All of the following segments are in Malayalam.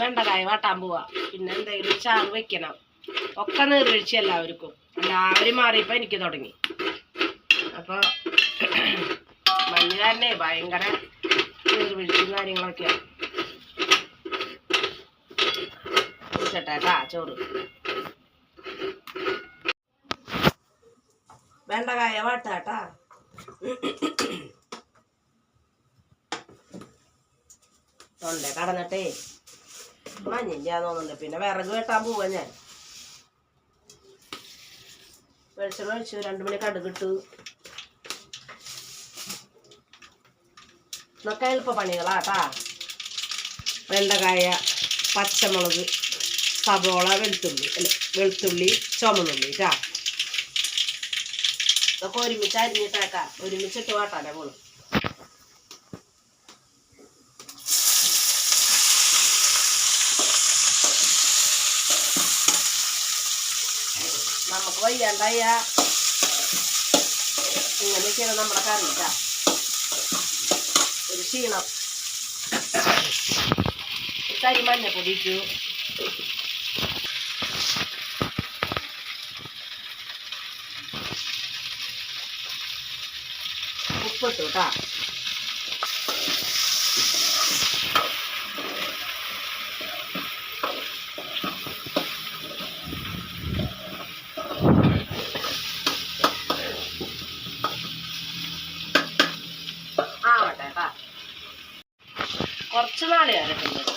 വെണ്ടക്കായ വാട്ടാൻ പോവാ. പിന്നെ എന്തെങ്കിലും ചാറ് വെക്കണം. ഒക്കെ നീർവീഴ്ച എല്ലാവർക്കും. എല്ലാവരും മാറിയപ്പോ എനിക്ക് തുടങ്ങി. അപ്പൊ മഞ്ഞുകാരനെ ഭയങ്കര നീർവീഴ്ചയും കാര്യങ്ങളൊക്കെയാണ് ചേട്ടാ ചോറ്. വെണ്ടക്കായ വാട്ടാട്ടാ തൊണ്ട കടന്നിട്ടേ. മഞ്ഞിന്റെ തോന്നുന്നുണ്ട്. പിന്നെ വിറക് വെട്ടാൻ പോവാ ഞാൻ. വെളിച്ചെണ്ണ ഒഴിച്ചു രണ്ടു മണി കടുകിട്ടു ഇതൊക്കെ എളുപ്പ പണികളാട്ടാ. വെണ്ടക്കായ പച്ചമുളക് സബോള വെളുത്തുള്ളി വെളുത്തുള്ളി ചുമന്നുള്ളി കേട്ടാ ഇതൊക്കെ ഒരുമിച്ച് അരിഞ്ഞിട്ടേക്കാം. ഒരുമിച്ചിട്ട് വാട്ടാനേ പോണു വയ്യാണ്ടായ. ഇങ്ങനെയൊക്കെയാണ് നമ്മുടെ കറിയിട്ട ഒരു ക്ഷീണം. തരി മഞ്ഞപ്പൊടി ഇട്ടു. ഉപ്പിട്ടു കേട്ടാ ആവട്ടെ കേട്ടാ കുറച്ച് നാളെ അരക്കുന്നത്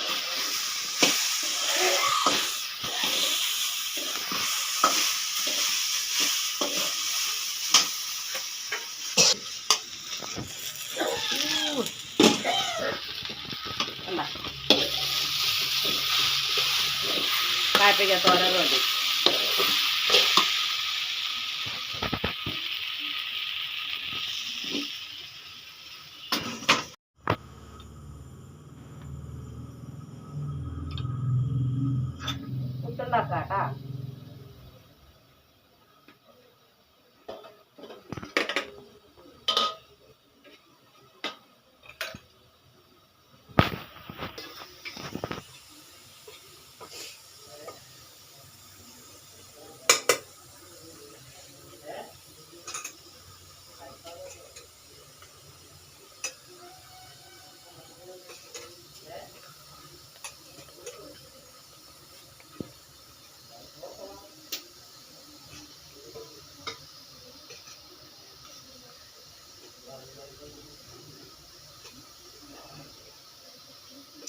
കാപ്പിക്ക തോരൻ വേണ്ടി कलाकार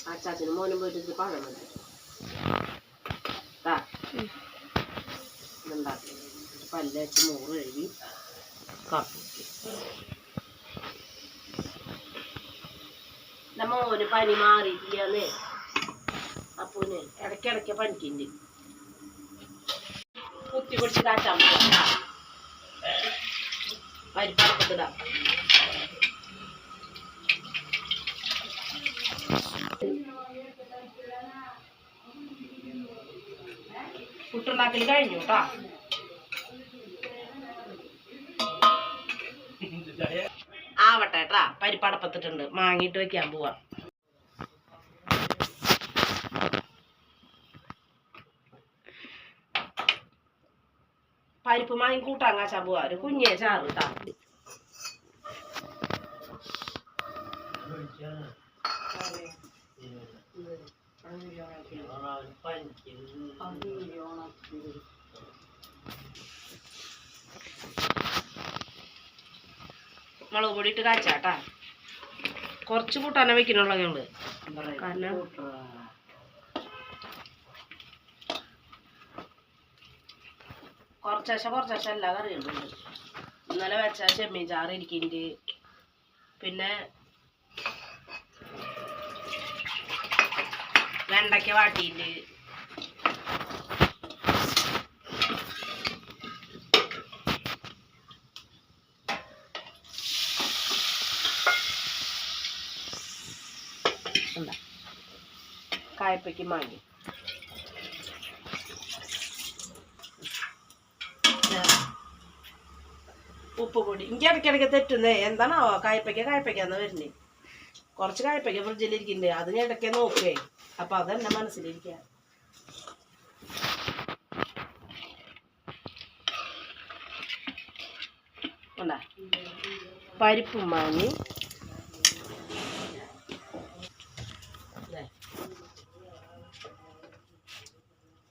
അച്ചാച്ചനും മോനും പോയിട്ട് പഴം മതി. ഇതുണ്ടാക്കി പല്ല് വെച്ച് മോറ് കഴുകി കാപ്പി മോന് പനി മാറിയിട്ടില്ലാന്നേ അപ്പൂന് ഇടയ്ക്കിടയ്ക്ക് പനിക്കുന്നുണ്ട് കുത്തി പിടിച്ച് കാച്ചാൻ പോകാം പുട്ടുണ്ടാക്കൽ കഴിഞ്ഞു കേട്ടാ ആവട്ടെ കേട്ടാ പരിപ്പടപ്പത്തിട്ടുണ്ട്. മാങ്ങിയിട്ട് വെക്കാൻ പോവാ. പരിപ്പ് മാങ്ങി കൂട്ടാൻ കാച്ചാൻ പോവാ. ഒരു കുഞ്ഞേ ചാറ് കേട്ടാ മുളക് പൊടി ഇട്ട് കാച്ചാട്ടാ. കുറച്ച് കൂട്ടാന വെക്കുന്നുള്ള ഞങ്ങൾ. കാരണം കുറച്ചാശ കുറച്ചേശ എല്ലാ കറികളും ഇന്നലെ വെച്ച ചെമ്മീൻ ചാറ് ഇരിക്കുന്നുണ്ട് പിന്നെ വെണ്ടയ്ക്ക വാട്ടിയിട്ട് എന്താ? കായപ്പയ്ക്ക് മാങ്ങി. ഉപ്പ് പൊടി. എനിക്ക് ഇടയ്ക്കിടയ്ക്ക് തെറ്റുന്നേ. എന്താണോ കായപ്പയ്ക്ക കായപ്പയ്ക്കാന്ന് വരുന്നേ. കുറച്ച് കായപ്പയ്ക്ക ഫ്രിഡ്ജിലിരിക്കുന്നുണ്ട് അത് ഞാൻ ഇടയ്ക്ക് നോക്കേ. അപ്പൊ അതെന്നെ മനസ്സിലിരിക്കുക കണ്ടാ പരിപ്പും വാങ്ങി.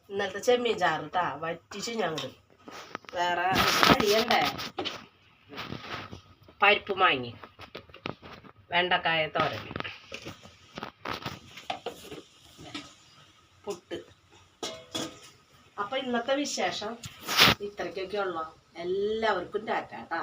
ഇന്നലത്തെ ചെമ്മീൻ ചാറ് കേട്ടാ വറ്റിച്ച് ഞങ്ങൾ വേറെ അടിയണ്ടേ പരിപ്പ് വാങ്ങി വെണ്ടക്കായ തോരൻ. പുട്ട്. അപ്പൊ ഇന്നത്തെ വിശേഷം ഇത്രയ്ക്കൊക്കെ ഉള്ളോ. എല്ലാവർക്കും ടാറ്റ കേട്ടാ